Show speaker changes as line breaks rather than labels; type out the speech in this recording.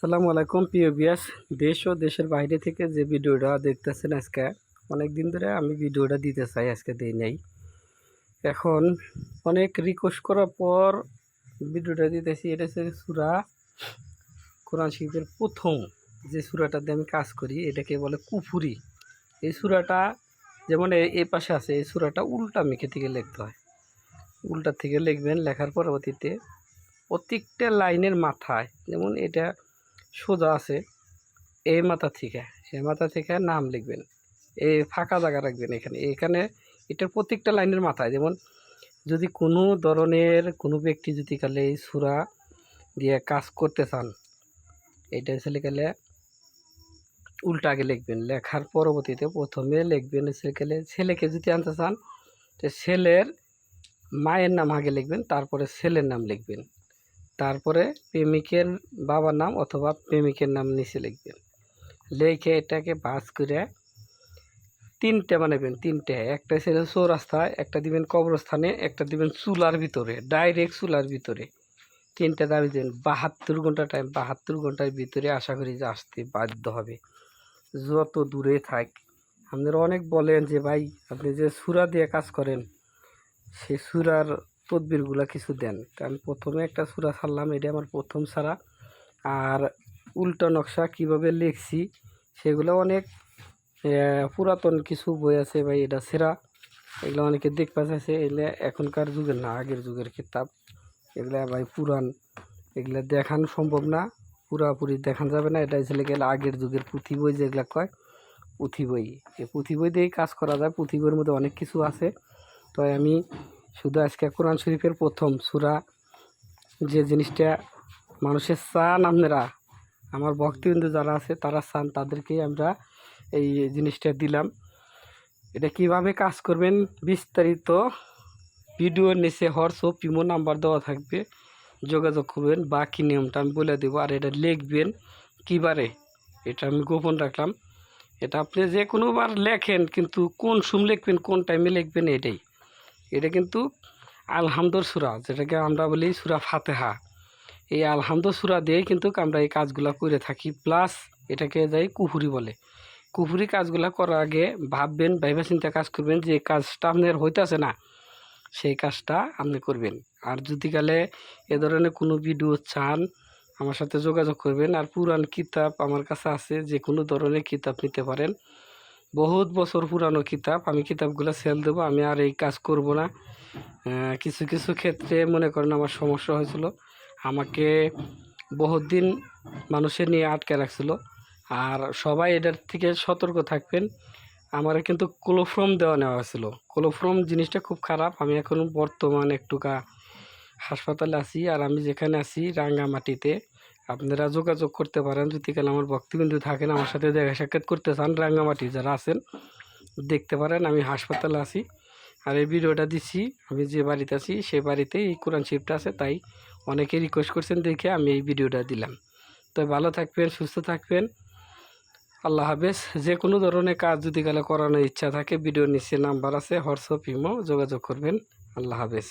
আসসালামু আলাইকুম, প্রিয় বিয়াস দেশ ও দেশের বাইরে থেকে যে ভিডিওটা দেখতেছেন আজকে অনেক দিন ধরে আমি ভিডিওটা দিতে চাই, আজকে দিই নাই। এখন অনেক রিকোয়েস্ট করার পর ভিডিওটা দিতেছি, এটা হচ্ছে সুরা, কোরআন শরীফের প্রথম যে সুরাটাতে আমি কাজ করি, এটাকে বলে কুফুরি। এই সুরাটা যেমন এই পাশে আছে, এই সুরাটা উল্টা মেখে থেকে লিখতে হয়। উল্টা থেকে লিখবেন, লেখার পরবর্তীতে প্রত্যেকটা লাইনের মাথায়, যেমন এটা সোজা আছে এই মাথা থেকে এই মাথা থেকে নাম লিখবেন। এই ফাঁকা জায়গা রাখবেন এখানে। এখানে এটার প্রত্যেকটা লাইনের মাথায়। যেমন যদি কোনো ধরনের কোনো ব্যক্তি যদি কালে এই সুরা দিয়ে কাজ করতে চান, এটা হচ্ছে গেলে উল্টা আগে লিখবেন। লেখার পরবর্তীতে প্রথমে লিখবেন হচ্ছে গেলে ছেলেকে যদি আনতে চান, তো ছেলের মায়ের নাম আগে লিখবেন, তারপরে ছেলের নাম লিখবেন। তারপরে প্রেমিকের বাবার নাম অথবা প্রেমিকের নাম নিচে লিখবেন। লিখে এটাকে বাস করে তিনটে বানাবেন, তিনটে। একটা ছিল চৌরাস্তায়, একটা দিবেন কবরস্থানে, একটা দিবেন চুলার ভিতরে, ডাইরেক্ট চুলার ভিতরে। তিনটে দাবি দেবেন বাহাত্তর ঘণ্টা টাইম বাহাত্তর ঘণ্টার ভিতরে আশা করি যে আসতে বাধ্য হবে। যত দূরে থাক, আপনারা অনেক বলেন যে, ভাই, আপনি যে সুরা দিয়ে কাজ করেন, সে সুরার তদবিরগুলো কিছু দেন। আমি প্রথমে একটা সুরা ছাড়লাম এটা আমার প্রথম ছাড়া আর উল্টো নকশা কীভাবে লিখছি, সেগুলো অনেক পুরাতন কিছু বই আছে ভাই, এটা সেরা। এগুলো অনেকে দেখ পাচ্ছে এগুলো এখনকার যুগের না, আগের যুগের কিতাব। এগুলা ভাই পুরান, এগুলা দেখানো সম্ভব না, পুরাপুরি দেখান যাবে না। এটা ছেলে গেলে আগের যুগের পুঁথি বই যেগুলো কয়, পুঁথি বই। এই পুঁথি বই দিয়েই কাজ করা যায়, পুঁথি বইয়ের মধ্যে অনেক কিছু আছে। তো আমি শুধু আজকে কোরআন শরীফের প্রথম সুরা, যে জিনিসটা মানুষের চান আপনারা, আমার ভক্তিবিন্দু যারা আছে, তারা চান তাদেরকেই আমরা এই জিনিসটা দিলাম। এটা কীভাবে কাজ করবেন? বিস্তারিত ভিডিওর নিচে হোয়াটসঅ্যাপ পিমো নাম্বার দেওয়া থাকবে, যোগাযোগ করবেন, বাকি নিয়মটা আমি বলে দেবো। আর এটা লিখবেন কিবারে, এটা আমি গোপন রাখলাম। এটা আপনি যে কোনোবার লেখেন, কিন্তু কোন সুম লিখবেন, কোন টাইমে লিখবেন, এটাই। এটা কিন্তু আলহামদুর সুরা, যেটাকে আমরা বলি সুরা ফাতেহা। এই আলহামদুর সুরা দিয়েই কিন্তু আমরা এই কাজগুলো করে থাকি, প্লাস এটাকে যাই কুহুরি বলে। কুহুরি কাজগুলো করার আগে ভাববেন ভাইবা চিন্তা কাজ করবেন যে কাজটা আপনার হইতেছে না, সেই কাজটা আপনি করবেন। আর যদি গেলে এ ধরনের কোনো ভিডিও চান, আমার সাথে যোগাযোগ করবেন। আর পুরান কিতাব আমার কাছে আছে, যে কোনো ধরনের কিতাব নিতে পারেন। বহুত বছর পুরানো কিতাব। আমি কিতাবগুলো সেল দেবো, আমি আর এই কাজ করব না। কিছু কিছু ক্ষেত্রে মনে করেন আমার সমস্যা হয়েছিল। আমাকে বহুত দিন মানুষের নিয়ে আটকে রাখছিল। আর সবাই এটার থেকে সতর্ক থাকবেন। আমার কিন্তু ক্লোফ্রম দেওয়া নেওয়া হয়েছিল। ক্লোফ্রম জিনিসটা খুব খারাপ। আমি এখন বর্তমান একটুকা হাসপাতালে আছি। আর আমি যেখানে আছি রাঙ্গামাটিতে। আপনারা যোগাযোগ করতে পারেন। যদি কাল আমার ভক্তিবিন্দু থাকেন, আমার সাথে দেখা সাক্ষাৎ করতে চান, রাঙ্গামাটি যারা আছেন, দেখতে পারেন, আমি হাসপাতালে আছি। আর এই ভিডিওটা দিচ্ছি আমি যে বাড়িতে আছি, সে বাড়িতে এই কোরআন শিফটা আছে, তাই অনেকে রিকোয়েস্ট করছেন দেখে আমি এই ভিডিওটা দিলাম। তো ভালো থাকবেন, সুস্থ থাকবেন। আল্লাহ হাফেজ। যে কোনো ধরনের কাজ যদি গেলে করানোর ইচ্ছা থাকে, ভিডিওর নিচে নাম্বার আছে, হোয়াটসঅ্যাপ, ইমো যোগাযোগ করবেন। আল্লাহ হাফেজ।